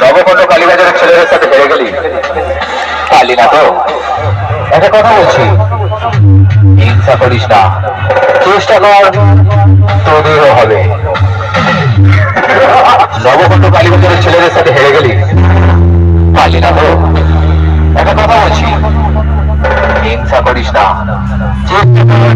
নবকণ্ড কালীবাজারের ছেলেদের সাথে হেরে গেলি? পারলি না তো। একটা কথা বলছি। হিংসা করিস না। চেষ্টা কর, তোদেরও হবে। নবকণ্ড কালীবাজারের ছেলেদের সাথে হেরে গেলি। পারলি না তো। একটা কথা বলছি। হিংসা করিস না। চেষ্টা কর